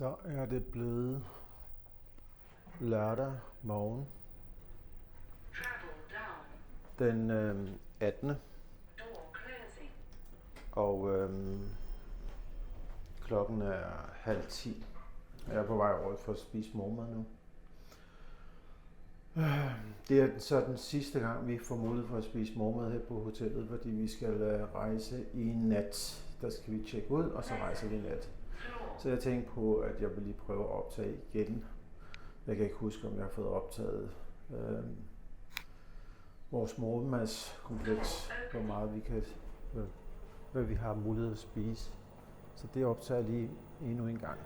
Så er det blevet lørdag morgen den øh, 18. Og øh, klokken er halv 10. Jeg er på vej over for at spise morgenmad nu. Det er så den sidste gang, vi får mulighed for at spise morgenmad her på hotellet, fordi vi skal øh, rejse i nat. Der skal vi tjekke ud, og så rejser vi i nat. Så jeg tænkte på, at jeg vil lige prøve at optage igen. Jeg kan ikke huske, om jeg har fået optaget øh, vores morgenmadskompleks, hvor meget vi kan, hvad, hvad vi har mulighed at spise. Så det optager jeg lige endnu en gang.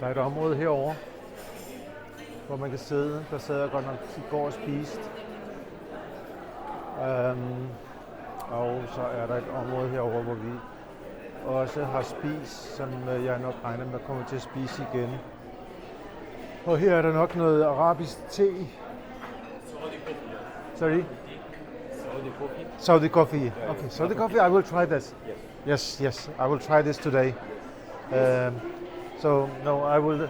Der er et område herover, hvor man kan sidde. Der sad jeg godt nok i går og spist. Um, og så er der et område herover, hvor vi også har spist, som øh, jeg nok regner med at komme til at spise igen. Og her er der nok noget arabisk te. Sorry? Saudi coffee. Saudi coffee. Okay, Saudi coffee, I will try this. Yes, yes, I will try this today. Um, so no, I will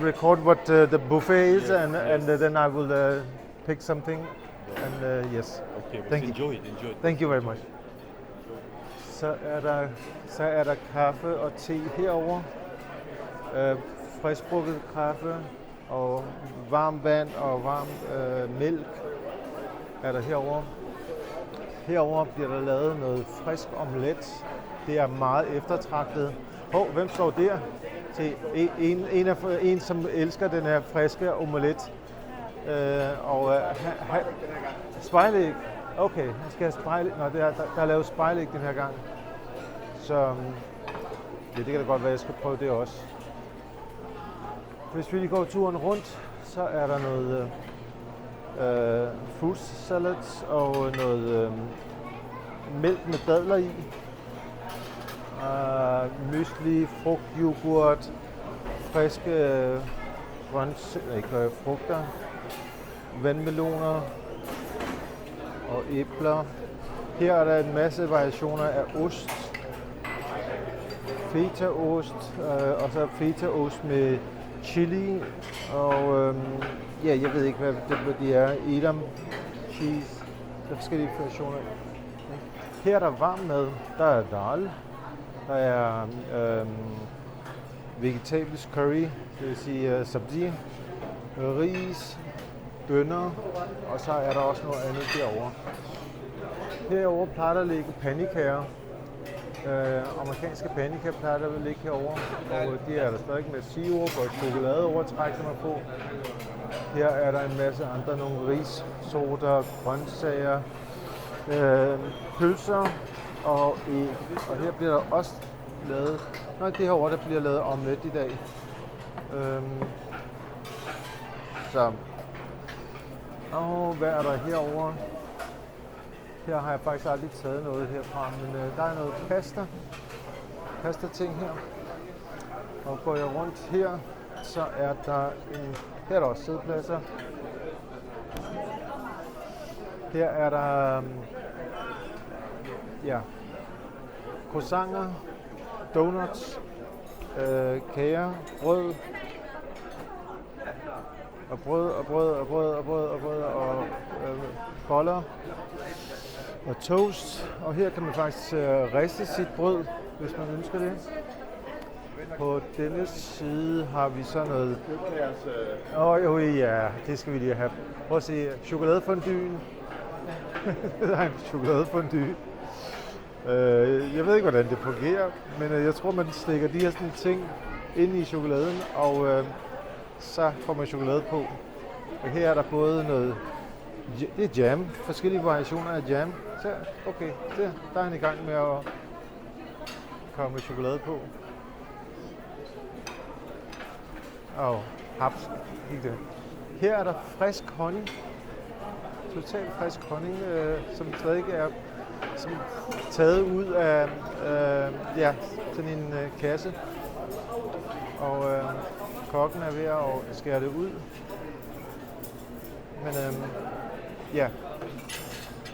record what uh, the buffet is, Yes, and yes. and uh, then I will uh, pick something. And uh, yes, Okay, Thank you. enjoy it, enjoy it. thank you very much. Så er der, så er der kaffe og te herover. Uh, friskbrugget kaffe og varmt vand og varm uh, mælk er der herover. Herover bliver der lavet noget frisk omelet. Det er meget eftertragtet. Hov, hvem står der? Til en, en, en, af, en, som elsker den her friske omelet. Øh, og øh, spejlæg. Okay, han skal have spejlæg. Nå, det er, der, der er lavet spejlæg den her gang. Så ja, det kan da godt være, at jeg skal prøve det også. Hvis vi lige går turen rundt, så er der noget øh, øh, fruit salads og noget øh, mælk med dadler i. Uh, mysli, frugtyoghurt, friske øh, grøns, ikke, øh, frugter, vandmeloner og æbler. Her er der en masse variationer af ost. Fetaost, øh, og så fetaost med chili, og øh, ja, jeg ved ikke, hvad det, hvad de er. Edam cheese, der er forskellige versioner. Her er der varm mad. Der er dal. Der er øh, vegetables curry, det vil sige uh, sabzi, ris, bønner, og så er der også noget andet derovre. Herovre plejer der at ligge pandekager. Øh, amerikanske pandekager plejer der at ligge herovre, og de er der stadig med sirup og chokoladeovertræk, som man på. Her er der en masse andre, nogle ris, soda, grøntsager, øh, pølser og æg. Og her bliver der også lavet, nej, det herovre, der bliver lavet lidt i dag. Øhm, så, og hvad er der herovre? Her har jeg faktisk aldrig taget noget herfra, men øh, der er noget pasta. Pasta ting her. Og går jeg rundt her, så er der en... Her er der også sædepladser. Her er der... Øhm, Ja. Croissanter, donuts, øh, kager, brød, og brød og brød og brød og brød og brød og øh, boller og toast. Og her kan man faktisk øh, riste sit brød, hvis man ønsker det. På denne side har vi så noget... Åh oh, jo, ja, det skal vi lige have. Prøv at se, chokoladefondyen. der er en chokoladefondue. Øh, jeg ved ikke, hvordan det fungerer, men øh, jeg tror, man stikker de her sådan ting ind i chokoladen, og øh, så får man chokolade på. Og her er der både noget, det er jam, forskellige variationer af jam. Så, okay, der, der er han i gang med at komme chokolade på. Og haps, ikke det. Her er der frisk honning. Totalt frisk honning, øh, som stadig er som taget ud af øh, ja, sådan en øh, kasse. Og øh, kokken er ved at skære det ud. Men øh, ja,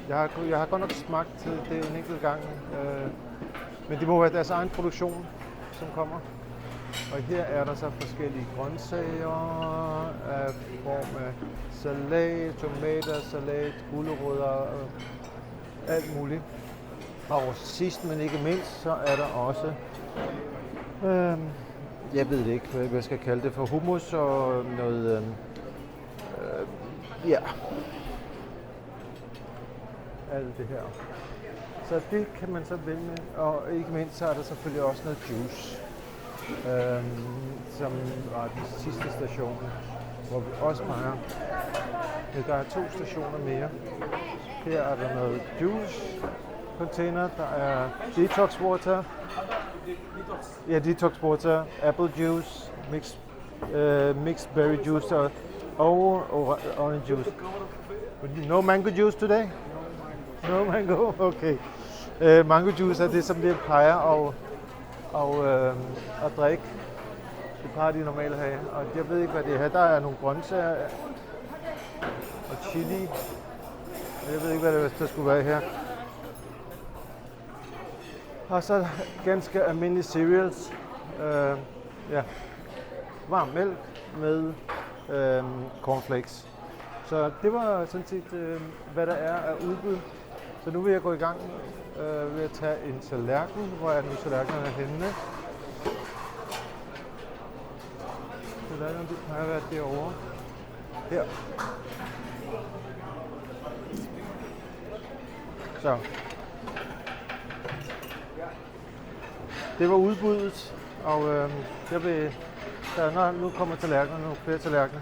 jeg har, jeg har godt nok smagt det en enkelt gang. Øh, men det må være deres egen produktion, som kommer. Og her er der så forskellige grøntsager af form af salat, tomater, salat, gulerødder, øh, alt muligt. Og sidst men ikke mindst, så er der også, øh, jeg ved det ikke, hvad jeg skal kalde det for, hummus og noget, øh, øh, ja, alt det her. Så det kan man så vælge, og ikke mindst så er der selvfølgelig også noget juice, øh, som var den sidste station, hvor vi også smager. Der er to stationer mere. Her er der noget juice container, der er detox water, ja detox water, apple juice, mixed, uh, mixed berry juice og, og orange juice. No mango juice today? No mango? Okay. Uh, mango juice er det, som det plejer at, og, uh, øh, at drikke. Det plejer de normalt at have. Og jeg ved ikke, hvad det er her. Der er nogle grøntsager chili. Jeg ved ikke, hvad det der skulle være her. Og så ganske almindelige cereals. Øh, ja. Varm mælk med øh, cornflakes. Så det var sådan set, øh, hvad der er af udbud. Så nu vil jeg gå i gang øh, ved at tage en tallerken. Hvor er nu tallerkenerne henne? Tallerkenerne, det plejer at være derovre. Her. Så. Det var udbuddet, og øh, jeg vil, der, når, nu kommer tallerkener, nu flere tallerkener.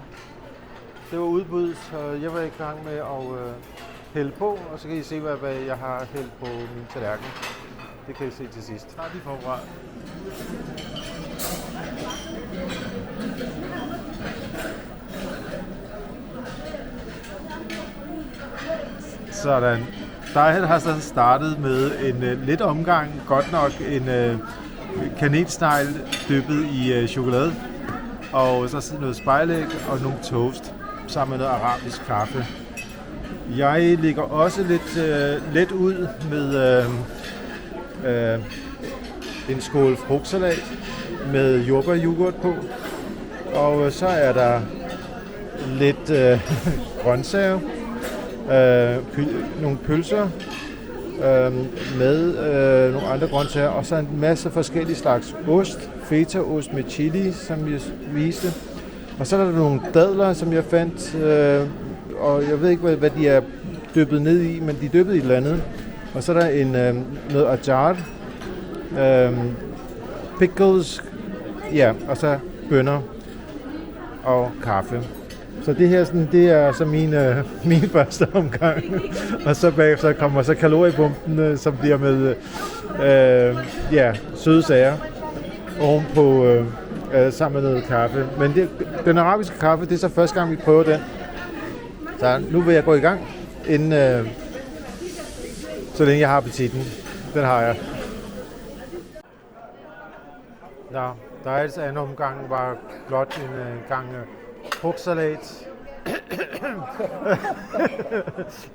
Det var udbuddet, så jeg var i gang med at øh, hælde på, og så kan I se, hvad, hvad jeg har hældt på min tallerken. Det kan I se til sidst. Start de forberedt? Sådan. Diet har så startet med en uh, lidt omgang, godt nok en øh, uh, kanelsnegl dyppet i uh, chokolade, og så sådan noget spejlæg og nogle toast, sammen med noget arabisk kaffe. Jeg ligger også lidt uh, let ud med uh, uh, en skål frugtsalat med jordbæryoghurt på, og uh, så er der lidt uh, grøntsager, øh, py- nogle pølser øh, med øh, nogle andre grøntsager, og så en masse forskellige slags ost, fetaost med chili, som jeg viste. Og så er der nogle dadler, som jeg fandt, øh, og jeg ved ikke, hvad, hvad de er dyppet ned i, men de er dyppet i et eller andet. Og så er der en, øh, noget ajar, øh, pickles, ja, og så bønner og kaffe. Så det her sådan, det er så min, øh, min første omgang. og så bagefter kommer så kaloriebomben, øh, som bliver med øh, ja, søde sager ovenpå øh, øh, sammen med noget kaffe. Men det, den arabiske kaffe, det er så første gang, vi prøver den. Så nu vil jeg gå i gang, inden, øh, så længe jeg har appetitten. Den har jeg. Nå, der er altså anden omgang var blot en øh, gang øh, frugtsalat.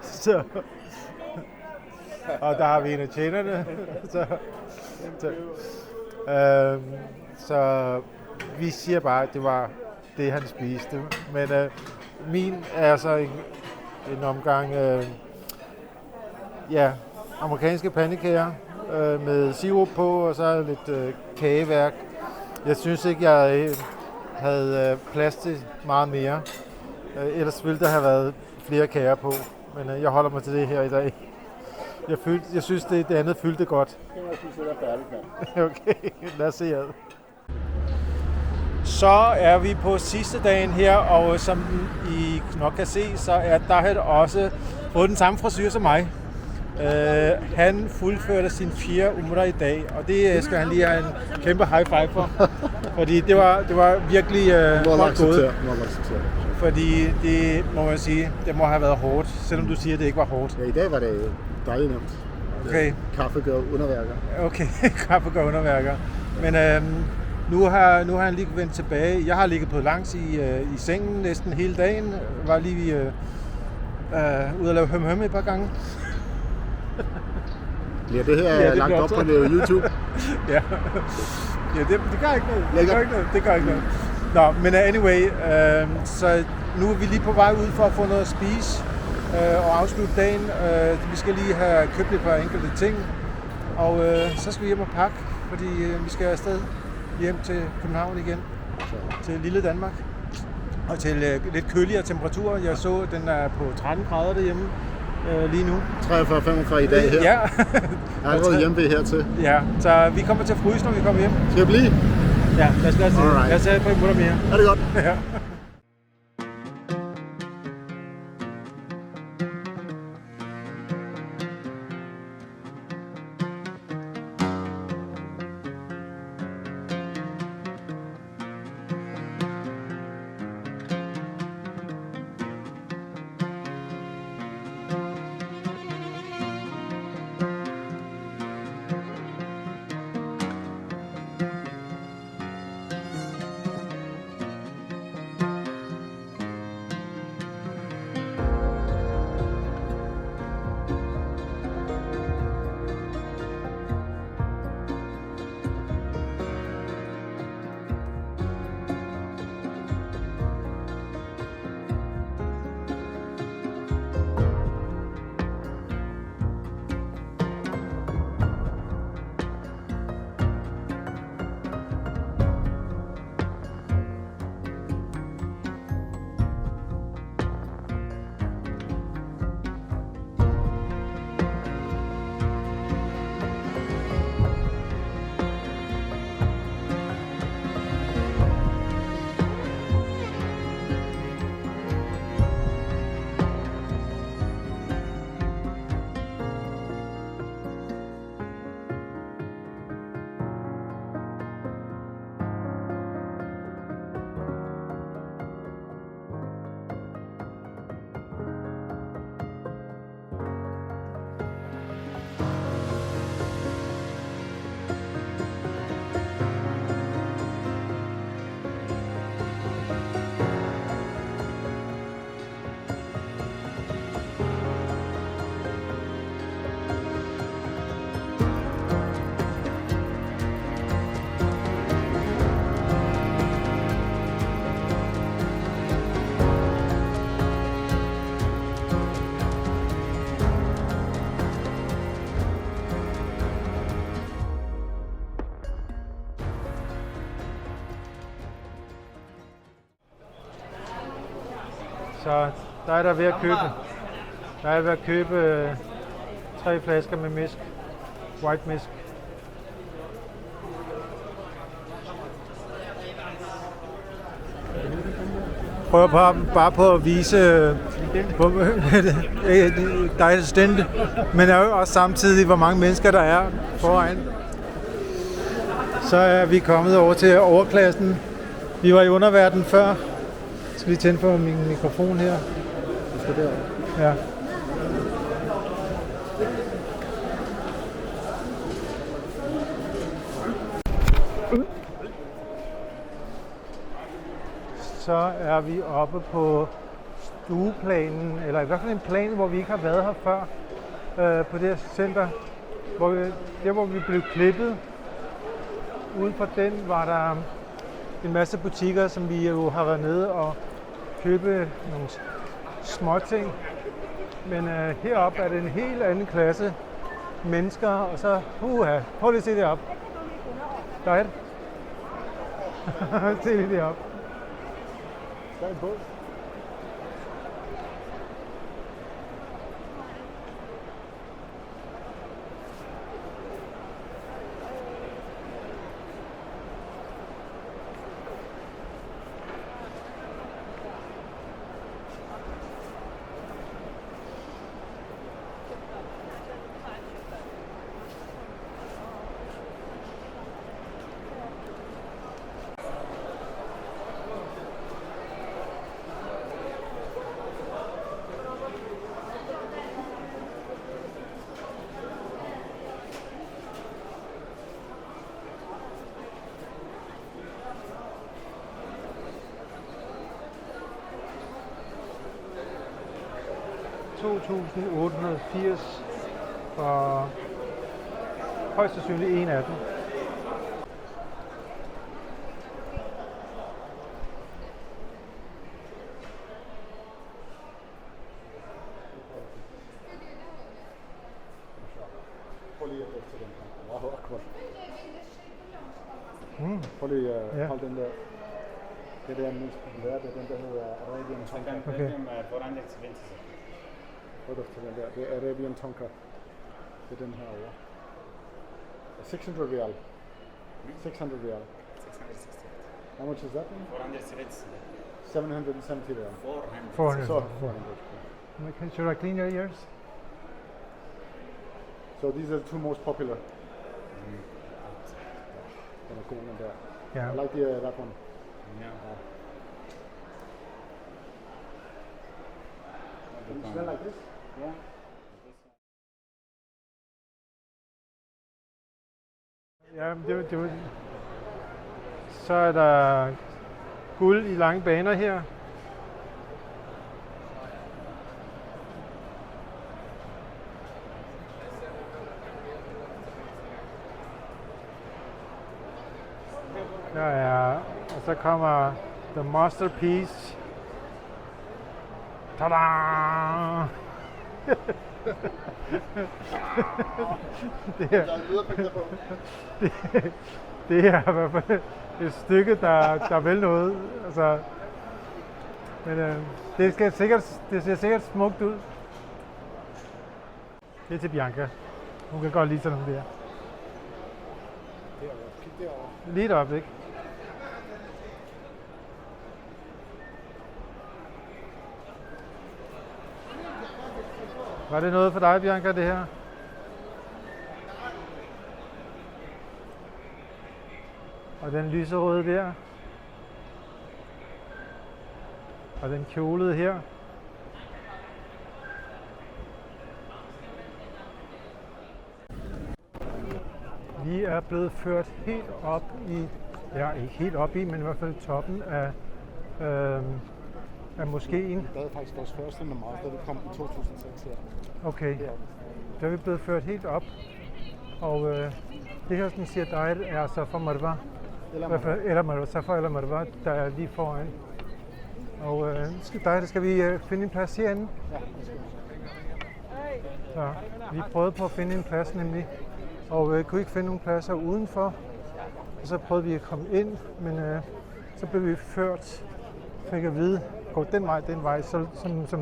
så, og der har vi en af tjenerne. så, så, øhm, så vi siger bare, at det var det, han spiste. Men øh, min er så en, en omgang øh, ja, amerikanske pandekager øh, med sirup på, og så lidt øh, kageværk. Jeg synes ikke, jeg øh, havde øh, plads til meget mere. Øh, ellers ville der have været flere kager på, men øh, jeg holder mig til det her i dag. Jeg, fyldte, jeg synes, det, det andet fyldte godt. Det må jeg sige, det er færdigt, mand. Okay, lad os se ad. Så er vi på sidste dagen her, og som I nok kan se, så er Dahed også fået den samme frisyr som mig. Uh, han fuldførte sin fjerde umrah i dag, og det øh, skal han lige have en kæmpe high five for. fordi det var, det var virkelig Må godt gået. Fordi det må man sige, det må have været hårdt, selvom du siger, at det ikke var hårdt. Ja, i dag var det dejligt nemt. Okay. Kaffe gør underværker. Okay, kaffe gør underværker. Men øhm, nu, har, nu har han lige vendt tilbage. Jeg har ligget på langs i, øh, i sengen næsten hele dagen. Var lige øh, øh, ude at lave høm høm et par gange. Ja, det her Ja, er det lagt bliver op på YouTube. ja, ja det, det gør ikke noget. Det gør ikke noget. Det gør ikke noget. Nå, men uh, anyway, øh, så nu er vi lige på vej ud for at få noget at spise øh, og afslutte dagen. Øh, vi skal lige have købt et par enkelte ting, og øh, så skal vi hjem og pakke, fordi øh, vi skal afsted hjem til København igen, til lille Danmark. Og til øh, lidt køligere temperatur. Jeg så, at den er på 13 grader derhjemme øh, lige nu. 43-45 i dag her. Ja. Jeg er allerede hjemme ved hertil. ja, så vi kommer til at fryse, når vi kommer hjem. Skal jeg blive? Ja, lad os lad os, lad os tage et par minutter mere. Er det godt? Ja. Så der er der ved at købe, der er ved at købe øh, tre flasker med misk, white misk. Prøver bare, bare på at vise øh, på, dig er stændig, men er jo også samtidig, hvor mange mennesker der er foran. Så er vi kommet over til overklassen. Vi var i underverdenen før. Jeg skal lige tænde for min mikrofon her. Så der. Ja. Så er vi oppe på stueplanen, eller i hvert fald en plan, hvor vi ikke har været her før, øh, på det her center. Hvor vi, der, hvor vi blev klippet, uden for den var der en masse butikker, som vi jo har været nede og købe nogle små ting. Men øh, heroppe er det en helt anden klasse mennesker, og så, uha, prøv lige at se det op. Der er det. se lige det op. Der er en båd. 2.880 for højst sandsynligt en af dem. Mm. Prøv lige at Ja. holde den der. Det der er mest populære, det er den der hedder Arabian. Kan Okay. okay. Med foran til venstre. Prøv at løfte den der. Det er Arabian Tonka. Det den her over. 600 real. 600 real. 660. How much is that one? Foran til venstre. 770 real. 400. 400. So 400. Okay, should I clean your ears? So these are the two most popular. Den god, den. Yeah. I like the, uh, that one. Yeah. Can you smell like this? Ja, det, det, det, så er der guld i lange baner her. Der er, og så kommer The Masterpiece. Tada! Det er, det, det er i hvert fald et stykke, der, der vil noget. Altså, men øh, det, skal sikkert, det ser sikkert smukt ud. Det er til Bianca. Hun kan godt lide sådan nogle der. Lige et øjeblik. Var det noget for dig, Bianca, det her? Og den lyserøde der. Og den kjolede her. Vi er blevet ført helt op i, ja ikke helt op i, men i hvert fald toppen af, øh, af moskeen. Det er faktisk vores første nummer, da vi kom i 2006 her. Okay, der er vi blevet ført helt op. Og øh, det her, den siger dig, er Safa Marwa. Eller fald- Eller Marwa, Safa eller Marwa, der er lige foran. Og øh, skal, dig, skal vi øh, finde en plads herinde. Ja, det skal vi. Så vi prøvede på at finde en plads nemlig, og øh, kunne ikke finde nogen pladser udenfor. Og så prøvede vi at komme ind, men øh, så blev vi ført, fik at vide, gå den vej, den vej, så, som, som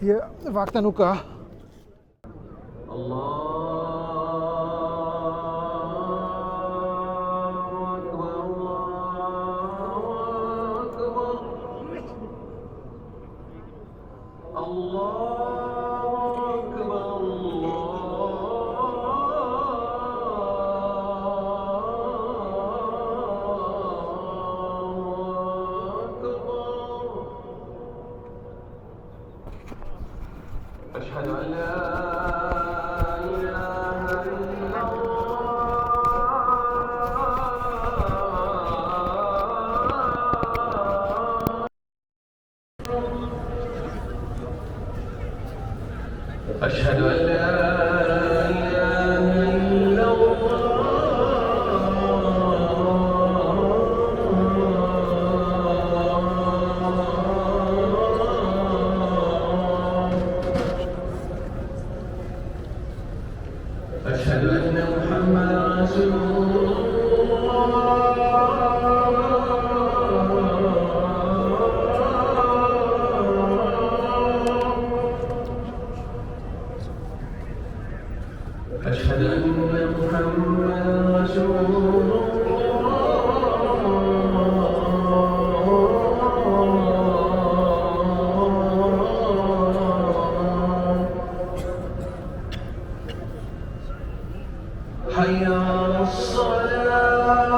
de her vagter nu gør. Allah. أشهد أن لا حي على الصلاه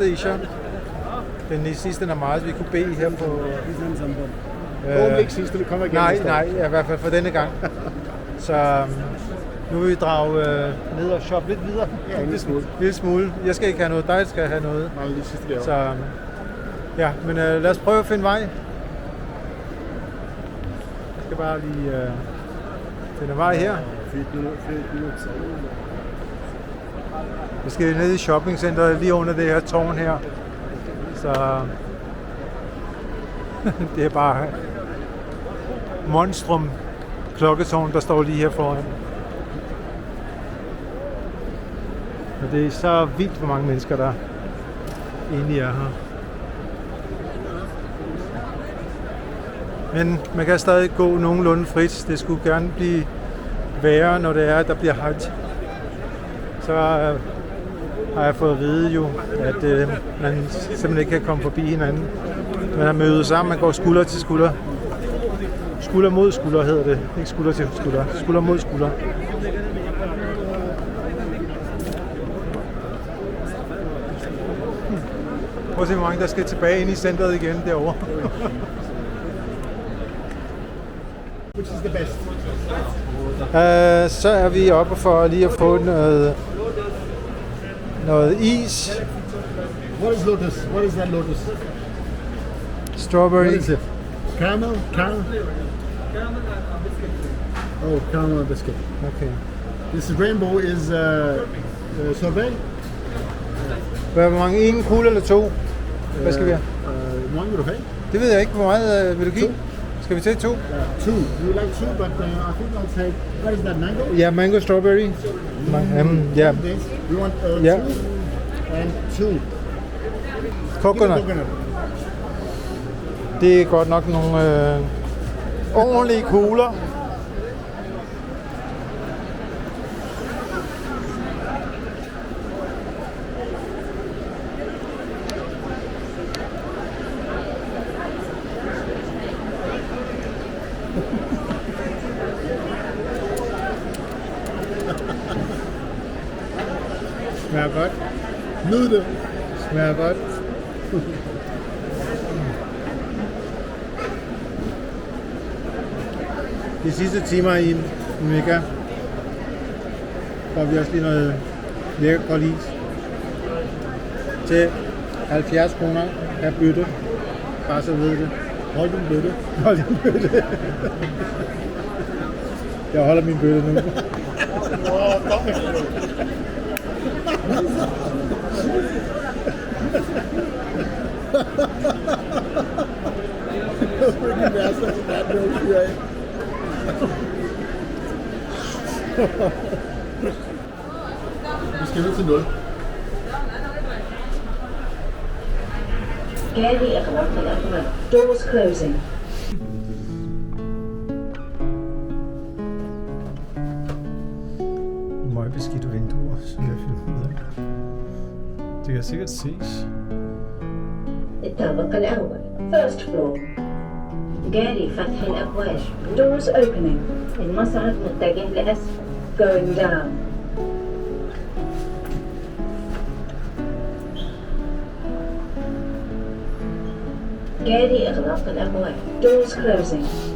øh, Isha. Den sidste namaz, vi kunne bede her på... Håber ikke sidste, det kommer igen. Nej, nej, ja, i hvert fald for denne gang. Så øhm, nu vil vi drage øh, ned og shoppe lidt videre. Ja, en lille smule. Lille smule. Jeg skal ikke have noget, dig skal have noget. Mangler lige sidste gave. Så øhm, ja, men øh, lad os prøve at finde vej. Jeg skal bare lige øh, finde vej her. Fire minutter, fire minutter. Vi skal ned i shoppingcenteret lige under det her tårn her. Så det er bare monstrum klokketårn, der står lige her foran. Og det er så vildt, hvor mange mennesker der egentlig er her. Men man kan stadig gå nogenlunde frit. Det skulle gerne blive værre, når det er, der bliver hajj. Så øh, har jeg fået at vide jo, at øh, man simpelthen ikke kan komme forbi hinanden. Man er mødet sammen, man går skulder til skulder. Skulder mod skulder hedder det, ikke skulder til skulder. Skulder mod skulder. Prøv at se, hvor mange der skal tilbage ind i centret igen derovre. Which is the best? Uh, så er vi oppe for lige at få noget, noget is. What is lotus? What is that lotus? Strawberry. What is it? Caramel? Caramel? Oh, caramel biscuit. Okay. This rainbow is uh, uh, sorbet. Hvor mange? En kugle eller to? Hvad skal vi have? Uh, one vil du have? Det ved jeg ikke. Hvor meget øh, vil du give? To. Skal vi tage to? Yeah, two. You like two, but uh, I think I'll take. What is that mango? Ja, mango strawberry. Ma- um, ja, This. You want uh, Yeah. two and two. coconut. Coconut. Det er godt nok nogle øh, ordentlige kugler. Smager godt. Nyd det. Smager godt. De sidste timer i Mega får vi også lige noget lækker kold is til 70 kroner per bytte. Bare så ved det. Hold din bøtte. Hold din bøtte. Jeg holder min bøtte nu. Freaking master. That no shit. Vi skal ned til 0. Gary Airport announcement. Doors closing. Møgbeskidte vinduer, som jeg finder ud af. Det kan sikkert ses. Det First floor. جاري فتح الأبواب. Doors opening. المصعد متجه لأسفل. Going down. جاري إغلاق الأبواب. Doors closing.